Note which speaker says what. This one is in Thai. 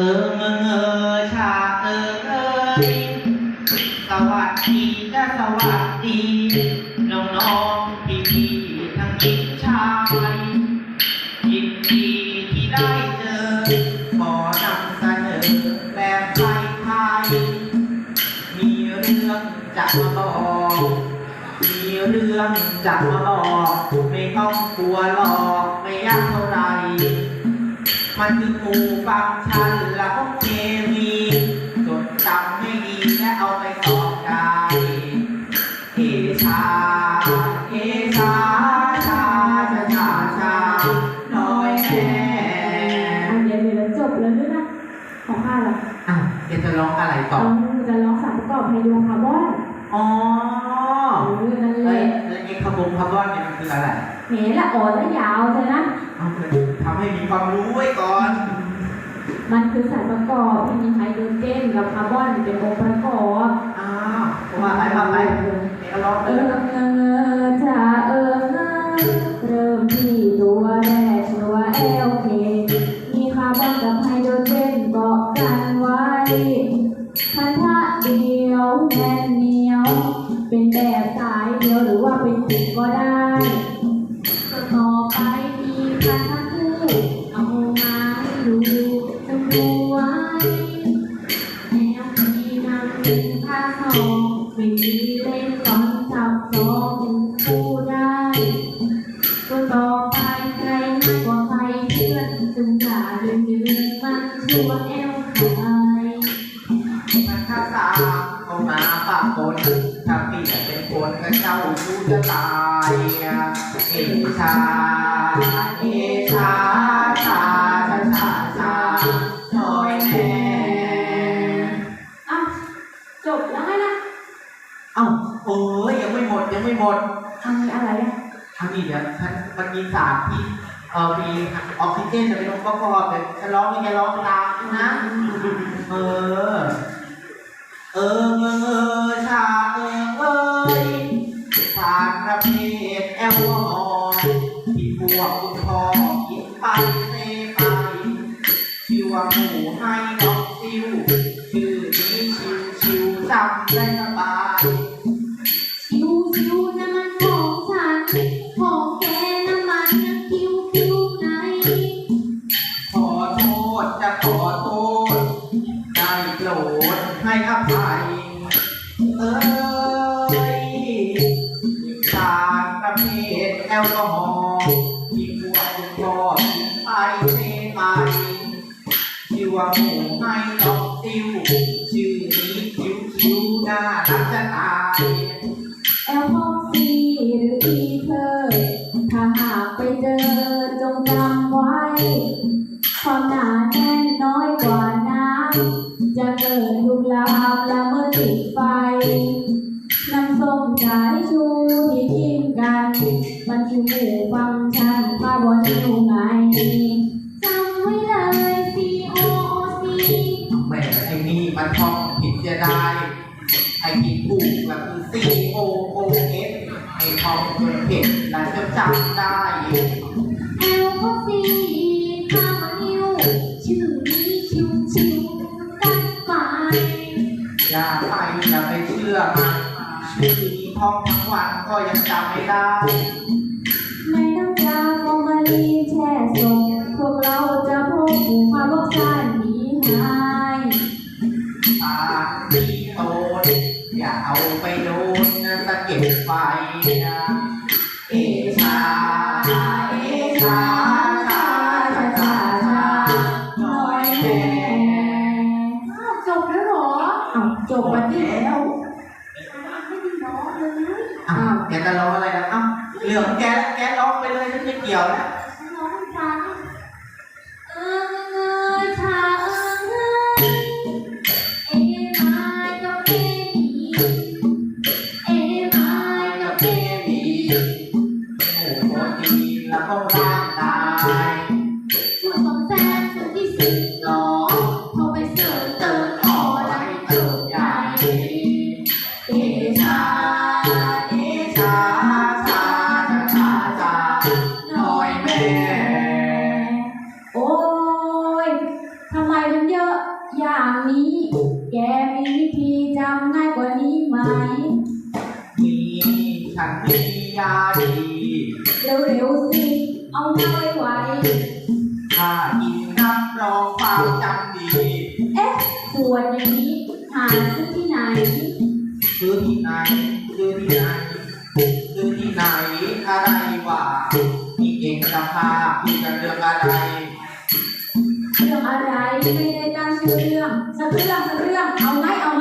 Speaker 1: ออเงอเงอชาเออเอยสวัสดีจ้าสวัสดีน้องน้องพี่พี่ทั้งหญิงชายยินดีที่ได้เจอขอนำเสนอแบบไทยไทยๆมีเรื่องจะมาบอกมีเรื่องจะมาบอกไม่ต้องกลัวหรอก มันคือหมู่ฟังก์ชันและพวกเคมีจดจำให้ดีและเอาไปสอบได้เอชาเอชาชาชาชาชาน้อยแน่
Speaker 2: อันเดี๋ยวเดี๋ยวจบแล้วด้วยนะของข้าล่ะ
Speaker 1: อ้าวเดี๋ยวจะร้องอะไรต่อ
Speaker 2: เราจะร้องสามประกอบไฮโดรคาร์บอน
Speaker 1: อ๋อ
Speaker 2: เออนั่น
Speaker 1: เลยแล้วไอ้คาร์บอนคาร์บอนเนี่ยมันคืออะไร
Speaker 2: แหมละอ่อนและยาวใช่นะ
Speaker 1: เอาเลยทำให้มีความรู้ไว้ก่อน
Speaker 2: มันคือสารประกอบที่มีไฮโดรเจนกับคาร์บอนเป็นองค์ประกอบ
Speaker 1: อ้าวว่าไปว่าไปเดี๋ยวร้อง
Speaker 2: เอ
Speaker 1: เล
Speaker 2: อยเออจะเออเออเริ่มที่ตัวแรกตัว LK มีคาร์บอนกับไฮโดรเจนเกาะกันไว้พันธะเดียวแน่นเหนียว เป็นแบบสายเดียวหรือว่าเป็นกลุ่มก็ได้ต่อ ไปมีพันธะคู่เอามาดูจำดูไว้แนวมีนำเป็นผ้าทองไม่มีเล่นตอนจับจองเป็นคู่ได้ตัวต่อไปใครมากกว่าใครเพื่อนจึงจ่าเดินยืนมันชัวแอลขาย
Speaker 1: มันถ้าสามเข้า มาปะปนถ้าเปลี่ยนเป็นคนก็เจ้าชู้จะตายเอชาเอชาชาชาชาชาน้อยแน่
Speaker 2: อ้าวจบแล้วไงล่ะ
Speaker 1: เอ้าโอ้ยยังไม่หมดยังไม่หมด
Speaker 2: ทำอะไรอะ
Speaker 1: ทำอีกเดี๋ยวฉันมันมีสารที่เออมีออกซิเจนจะเป็นองค์ประกอบเดี๋ยวฉันร้องนี่จะร้องตามนะเออ เออเออชาเออเอ้ยสารประเภทแอลกอฮอล์ที่พวกคุณพ่อกินไปเซไปชื่อว่าหมูให้ดอกซิวชื่อนี้ชิวชิวจำได้สบาย
Speaker 2: ชิวชิวน้ำมันของฉันของแกน้ำมันยังคิวคิวไหน
Speaker 1: ขอโทษจะขอ ให้อภัย เอ้ยสารประเภทแอลกอฮอล์ที่พวกคุณพ่อกินไปเทไปชื่อว่าหมูให้ดอกติวชื่อนี้คิ้วคิ้วน่ารักจะตาย
Speaker 2: แอลกอฮอล์ามและเมื่อติดไฟน้ำส้มสายชูที่กินกัน มันคือหมู่ฟังชันคาร์บอนอยู่ไงจำไว้เลย COC
Speaker 1: แม่ไอ้นี่มันท่องผิดจะได้ไอ้ที่ถูกก็คือ C O O S ไอ้ท่องจนผิดแล้วจะจำได้
Speaker 2: ชื่อนี้
Speaker 1: ท่องทั้งวันก็ยังจำไม่ได้
Speaker 2: ไม่ต้องกาฟอมาลีนแช่ส่งพวกเราจะพบหมู่ความบอกสานหนีหาย
Speaker 1: ตาที่โตนอย่าเอาไปโดนนะสะเก็ดไฟนะเอชาเอชาชาชาชาชาน้อยแน่
Speaker 2: จบแล้วเหรอจบวันที่แล้ว
Speaker 1: จะร้องอะไรนะอ้าวเหลืองแกแกร้องไปเลยฉันไม่เกี่ยวแล้ว
Speaker 2: ฉันร้องฟังเออเงยชาเออเงยเอมายกับเอมีเอมายกับเอมี
Speaker 1: โอ้โหดีแล้วก็ร่างกาย
Speaker 2: ช่วยซ่อมแซมส่วนที่สึกหรอพอไปเสิร์ฟเติมพอได้เติมใหญ่
Speaker 1: เอชาี้ แกมีวิธีจำง่ายกว่านี้ไหม มี
Speaker 2: ฉันมียาดีเร็วๆสิ เอาเข้ไว้ไว้ ถ้ากิน
Speaker 1: นับรองความจำดี
Speaker 2: เอ๊ะขวดอย่างนี้ หาซื้อที่ไหน ซื้อ
Speaker 1: ที่ไหนซื้อที่ไหนซื้อที่ไหนอะไรวะนี่เองจะพาพี่กันเรื่องอะไร
Speaker 2: เรื่องอะไรไม่ได้ ชื่เรื่องสักเรื่องสักเรื่องเอาไหมเอา